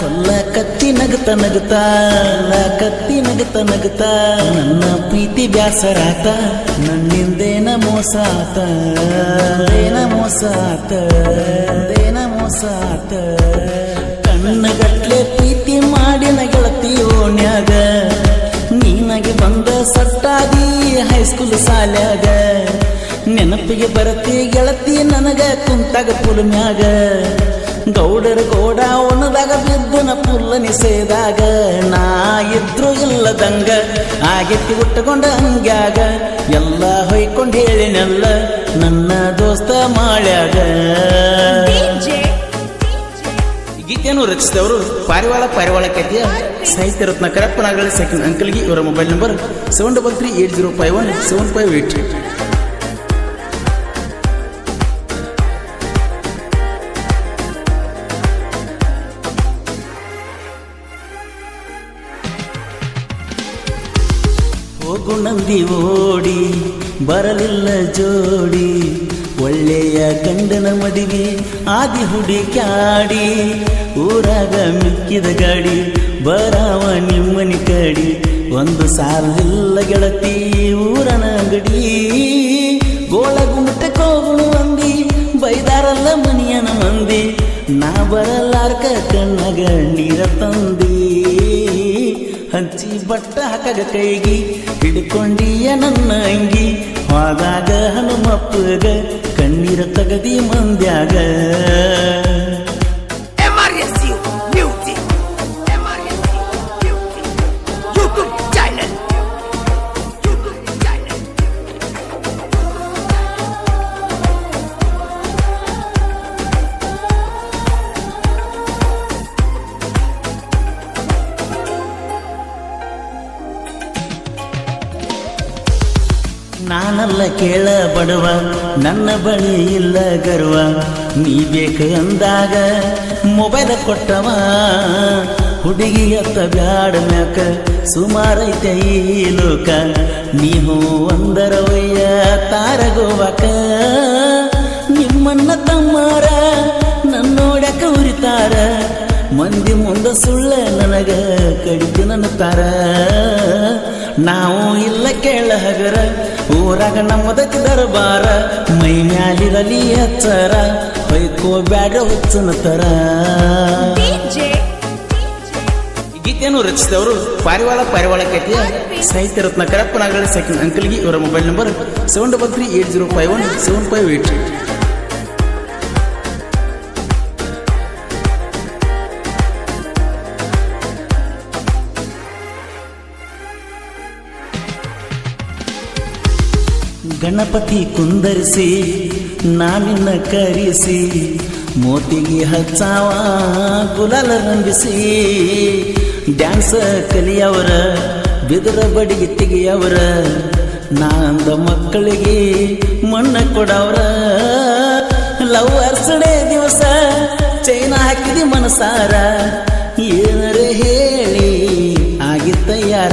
ಕೊಲ್ಲ ಕತ್ತಿ ನಗತ ನಗತ ಕತ್ತಿ ನಗತ ನಗತ ನನ್ನ ಪ್ರೀತಿ ಬ್ಯಾಸರಾತ, ನನ್ನಿಂದೇನ ಮೋಸ ಆತ ಏನ ಮೋಸ ಆತ ಏನ ಮೋಸ ಆತ ಕಣ್ಣಗಟ್ಲೆ ಪ್ರೀತಿ ಮಾಡಿನ ಗೆಳತಿ ಓಣ್ಯಾಗ, ನೀನಗೆ ಬಂದ ಸಟ್ಟಾದಿ ಹೈಸ್ಕೂಲ್ ಸಾಲ್ಯಾಗ. ನೆನಪಿಗೆ ಬರತಿ ಗೆಳತಿ ನನಗ ಕುಂತಾಗ ಪುಲ್ಮ್ಯಾಗ ಗೌಡರ ಗೋಡ ಒಣದಾಗ ಬಿದ್ದನ ಪುಲ್ಲ ನಿಸೇದಾಗ ನಾ ಇದ್ರು ಇಲ್ಲದಂಗ ಆಗೆತ್ತಿ ಉಟ್ಟಕೊಂಡ ಹಂಗ್ಯಾಗ. ಎಲ್ಲ ಹೊಯ್ಕೊಂಡು ಹೇಳಿನಲ್ಲ ನನ್ನ ದೋಸ್ತ ಮಾಡ್ಯಾಗ. ಈ ಗೀತೆಯನ್ನು ರಚಿಸಿದವರು ಪಾರಿವಾಳ ಪಾರಿವಾಳ ಖ್ಯಾತಿಯ ಸಾಹಿತ್ಯ ರತ್ನ ಕರಪ್ಪನಾಗಲಿ ಸೆಕೆಂಡ್ ಅಂಕಲ್ಗೆ ಇವರ mobile number seven double three eight zero five one seven five eight. ಹೋಗು ನಂದಿ ಓಡಿ, ಬರಲಿಲ್ಲ ಜೋಡಿ, ಒಳ್ಳೆಯ ಗಂಡನ ಮದಿಗೆ ಆದಿ ಹುಡಿ ಕಾಡಿ ಊರಾಗ ಮಿಕ್ಕಿದ ಗಾಡಿ, ಬರಾವ ನಿಮ್ಮನಿ ಕಡಿ, ಒಂದು ಸಾಲಿಲ್ಲ ಗೆಳತಿ, ಊರನ ಗಡಿ ಗೋಳ ಗುಮ್ಮಟಕ್ಕೆ ಹೋಗುಣು ಅಂದಿ, ಬೈದಾರಲ್ಲ ಮನಿಯನ ಮಂದಿ, ನಾ ಬರಲಾರ್ಕ ಕಣ್ಣಗ ನೀರ ತಂದಿ. ಹಂಚಿ ಬಟ್ಟ ಹಾಕಾಗ ಕೈಗಿ ಹಿಡ್ಕೊಂಡಿಯ ನನ್ನ ಅಂಗಿ. ಹೋದಾಗ ಹನುಮಪ್ಪಗ ಕಣ್ಣೀರ ತಗದಿ ಮಂದ್ಯಾಗ. ನಾನಲ್ಲ ಕೇಳ ಬಡವ ನನ್ನ ಬಳಿ ಇಲ್ಲ ಗರ್ವ. ನೀ ಬೇಕು ಅಂದಾಗ ಮೊಬೈಲ್ ಕೊಟ್ಟವ. ಹುಡುಗಿ ಅತ್ತ ಬ್ಯಾಡ ಮ್ಯಾಕ ಸುಮಾರೈತೆ ಈ ಲೋಕ. ನೀವು ಒಂದರ ಒಯ್ಯ ತಾರಗೋವಾಕ. ನಿಮ್ಮನ್ನ ತಮ್ಮಾರ ನನ್ನೋಡಕ ಉರಿತಾರ. ಮಂದಿ ಮುಂದ ಸುಳ್ಳ ನನಗ ಕಡಿತು ನನ್ನತಾರ ನಾವು ಇಲ್ಲ ಕೇಳ ಹಗರ ಊರಾಗ ನಮ್ಮದಕ್ಕೆ ದರ್ಬಾರ ಮೈ ಮ್ಯಾಲಿರಲಿ ಹಚ್ಚರ ಬೈಕೋ ಬ್ಯಾಡ ಹುಚ್ಚನ ತರ. ಈ ಗೀತೆಯನ್ನು ರಚಿಸಿದವರು ಪಾರಿವಾಳ ಪಾರಿವಾಳ ಖ್ಯಾತಿಯ ಸಾಹಿತ್ಯ ರತ್ನ ಕರಪ್ಪನಾಗಲಿ ಸೆಕೆಂಡ್ ಅಂಕಲ್ಗೆ ಇವರ mobile number seven double three eight zero five one seven five eight Ganapati ಕುಂದರಿಸಿ ನಾನಿನ್ನ ಕರೆಸಿ, ಮೋತಿಗೆ ಹಚ್ಚಾವ, ಗುಲಾಲ ರಂಬಿಸಿ ಡ್ಯಾನ್ಸ್ ಕಲಿಯವರ ಬಿದರ ಬಡಿಗೆ ತೆಗೆಯವರ ನಾಂದ ಮಕ್ಕಳಿಗೆ ಮಣ್ಣ ಕೊಡವರ. ಲವ್ ಅರ್ಸಡೆ ದಿವಸ, ಚೈನ ಹಾಕಿದಿ ಮನಸಾರ. ಏನರೆ ಹೇಳಿ ಆಗಿತ್ತ ಯಾರ